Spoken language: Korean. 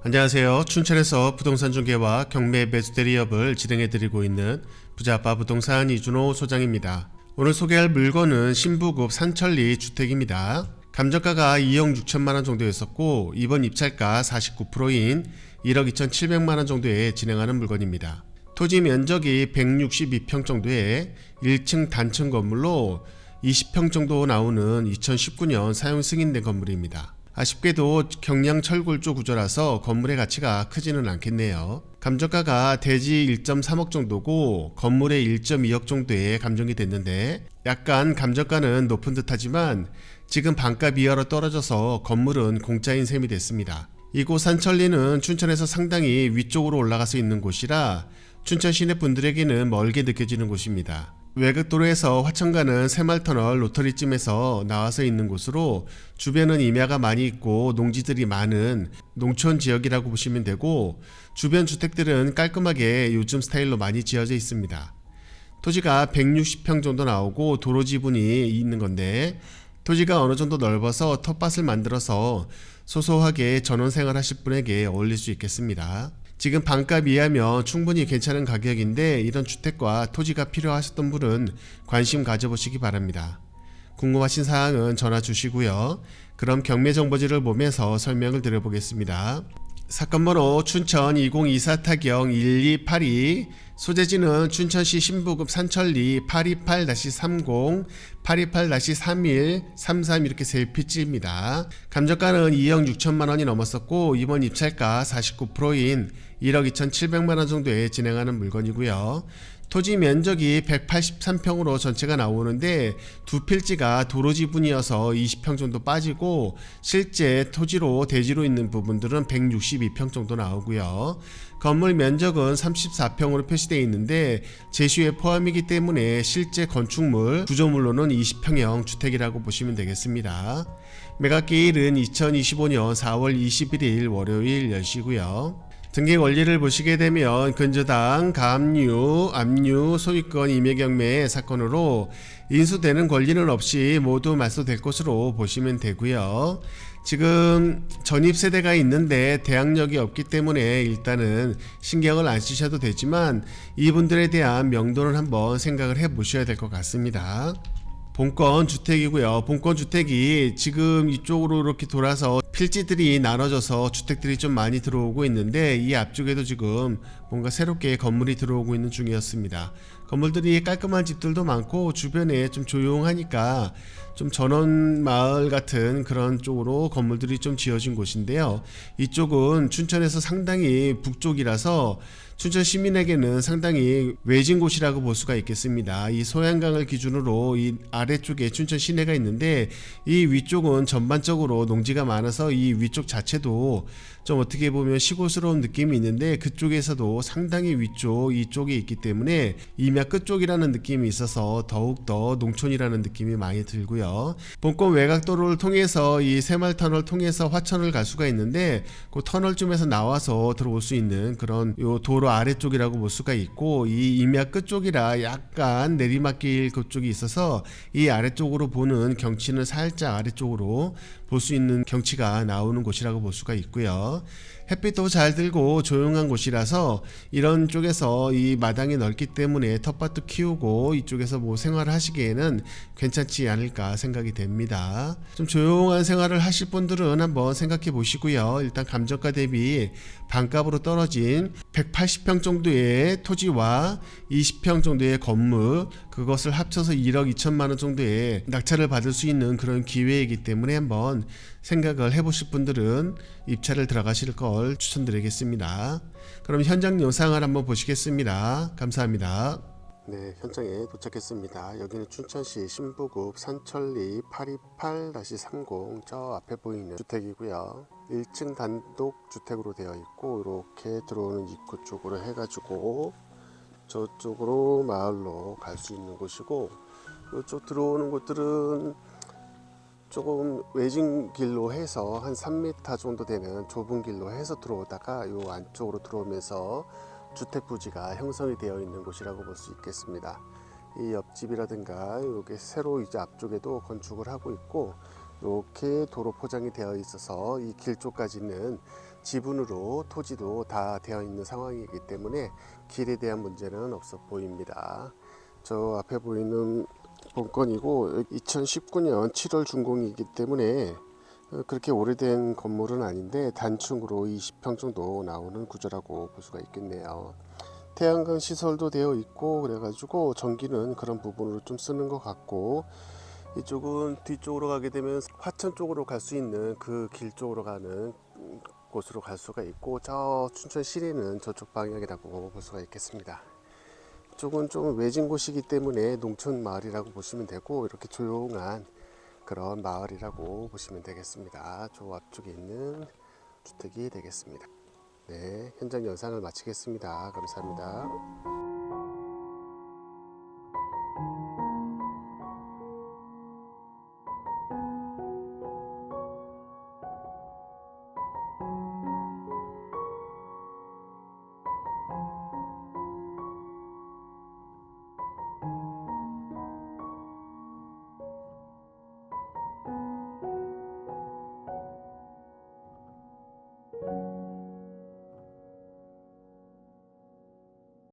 안녕하세요. 춘천에서 부동산 중개와 경매 매수 대리업을 진행해드리고 있는 부자아빠 부동산 이준호 소장입니다. 오늘 소개할 물건은 신부급 산천리 주택입니다. 감정가가 2억 6천만 원 정도였었고 이번 입찰가 49%인 1억 2,700만 원 정도에 진행하는 물건입니다. 토지 면적이 162평 정도의 1층 단층 건물로 20평 정도 나오는 2019년 사용 승인된 건물입니다. 아쉽게도 경량 철골조 구조라서 건물의 가치가 크지는 않겠네요. 감정가가 대지 1.3억 정도고 건물의 1.2억 정도에 감정이 됐는데 약간 감정가는 높은 듯하지만 지금 반값 이하로 떨어져서 건물은 공짜인 셈이 됐습니다. 이곳 산천리는 춘천에서 상당히 위쪽으로 올라가서 있는 곳이라 춘천 시내 분들에게는 멀게 느껴지는 곳입니다. 외곽도로에서 화천 가는 새말터널 로터리쯤에서 나와서 있는 곳으로 주변은 임야가 많이 있고 농지들이 많은 농촌 지역이라고 보시면 되고 주변 주택들은 깔끔하게 요즘 스타일로 많이 지어져 있습니다. 토지가 160평 정도 나오고 도로 지분이 있는 건데 토지가 어느 정도 넓어서 텃밭을 만들어서 소소하게 전원 생활하실 분에게 어울릴 수 있겠습니다. 지금 반값 이하면 충분히 괜찮은 가격인데 이런 주택과 토지가 필요하셨던 분은 관심 가져보시기 바랍니다. 궁금하신 사항은 전화 주시고요. 그럼 경매 정보지를 보면서 설명을 드려보겠습니다. 사건 번호 춘천 2024 타경 1282 소재지는 춘천시 신부급 산천리 828-30 828-31 33 이렇게 세 필지입니다. 감정가는 2억 6천만 원이 넘었었고 이번 입찰가 49%인 1억 2,700만 원 정도에 진행하는 물건이고요. 토지 면적이 183평으로 전체가 나오는데 두 필지가 도로 지분이어서 20평 정도 빠지고 실제 토지로 대지로 있는 부분들은 162평 정도 나오고요. 건물 면적은 34평으로 표시되어 있는데 제시에 포함이기 때문에 실제 건축물 구조물로는 20평형 주택이라고 보시면 되겠습니다. 매각기일은 2025년 4월 21일 월요일 10시고요. 등기 원리를 보시게 되면 근저당, 감유, 압류, 소유권 임의경매 사건으로 인수되는 권리는 없이 모두 말소될 것으로 보시면 되고요. 지금 전입 세대가 있는데 대항력이 없기 때문에 일단은 신경을 안 쓰셔도 되지만 이분들에 대한 명도는 한번 생각을 해 보셔야 될 것 같습니다. 본권 주택이고요. 본권 주택이 지금 이쪽으로 이렇게 돌아서 필지들이 나눠져서 주택들이 좀 많이 들어오고 있는데 이 앞쪽에도 지금 뭔가 새롭게 건물이 들어오고 있는 중이었습니다. 건물들이 깔끔한 집들도 많고 주변에 좀 조용하니까 좀 전원 마을 같은 그런 쪽으로 건물들이 좀 지어진 곳인데요. 이쪽은 춘천에서 상당히 북쪽이라서 춘천 시민에게는 상당히 외진 곳이라고 볼 수가 있겠습니다. 이 소양강을 기준으로 이 아래 쪽에 춘천 시내가 있는데 이 위쪽은 전반적으로 농지가 많아서 이 위쪽 자체도 좀 어떻게 보면 시골스러운 느낌이 있는데 그쪽에서도 상당히 위쪽 이쪽에 있기 때문에 임야 끝쪽이라는 느낌이 있어서 더욱더 농촌이라는 느낌이 많이 들고요. 본권 외곽도로를 통해서 이 새말터널 통해서 화천을 갈 수가 있는데 그 터널쯤에서 나와서 들어올 수 있는 그런 요 도로 아래쪽이라고 볼 수가 있고 이 임야 끝쪽이라 약간 내리막길 그쪽이 있어서 이 아래쪽으로 보는 경치는 살짝 아래쪽으로 볼 수 있는 경치가 나오는 곳이라고 볼 수가 있고요. 햇빛도 잘 들고 조용한 곳이라서 이런 쪽에서 이 마당이 넓기 때문에 텃밭도 키우고 이쪽에서 뭐 생활을 하시기에는 괜찮지 않을까 생각이 됩니다. 좀 조용한 생활을 하실 분들은 한번 생각해 보시고요. 일단 감정가 대비 반값으로 떨어진 180평 정도의 토지와 20평 정도의 건물 그것을 합쳐서 1억 2천만 원 정도 의 낙찰을 받을 수 있는 그런 기회이기 때문에 한번 생각을 해보실 분들은 입찰을 들어가실 걸 추천드리겠습니다. 그럼 현장 영상을 한번 보시겠습니다. 감사합니다. 네, 현장에 도착했습니다. 여기는 춘천시 신부급 산천리 828-30 저 앞에 보이는 주택이고요. 1층 단독 주택으로 되어 있고 이렇게 들어오는 입구 쪽으로 해가지고 저쪽으로 마을로 갈 수 있는 곳이고 이쪽 들어오는 곳들은 조금 외진 길로 해서 한 3m 정도 되는 좁은 길로 해서 들어오다가 요 안쪽으로 들어오면서 주택 부지가 형성이 되어 있는 곳이라고 볼 수 있겠습니다. 이 옆집이라든가 이게 새로 이제 앞쪽에도 건축을 하고 있고 이렇게 도로 포장이 되어 있어서 이 길 쪽까지는 지분으로 토지도 다 되어 있는 상황이기 때문에 길에 대한 문제는 없어 보입니다. 저 앞에 보이는 본건이고 2019년 7월 준공이기 때문에 어, 그렇게 오래된 건물은 아닌데 단층으로 20평 정도 나오는 구조라고 볼 수가 있겠네요. 태양광 시설도 되어 있고 그래가지고 전기는 그런 부분으로 좀 쓰는 것 같고 이쪽은 뒤쪽으로 가게 되면 화천 쪽으로 갈 수 있는 그 길 쪽으로 가는 곳으로 갈 수가 있고 저 춘천 시내는 저쪽 방향이라고 볼 수가 있겠습니다. 이쪽은 좀 외진 곳이기 때문에 농촌 마을이라고 보시면 되고 이렇게 조용한 그런 마을이라고 보시면 되겠습니다. 저 앞쪽에 있는 주택이 되겠습니다. 네, 현장 영상을 마치겠습니다. 감사합니다.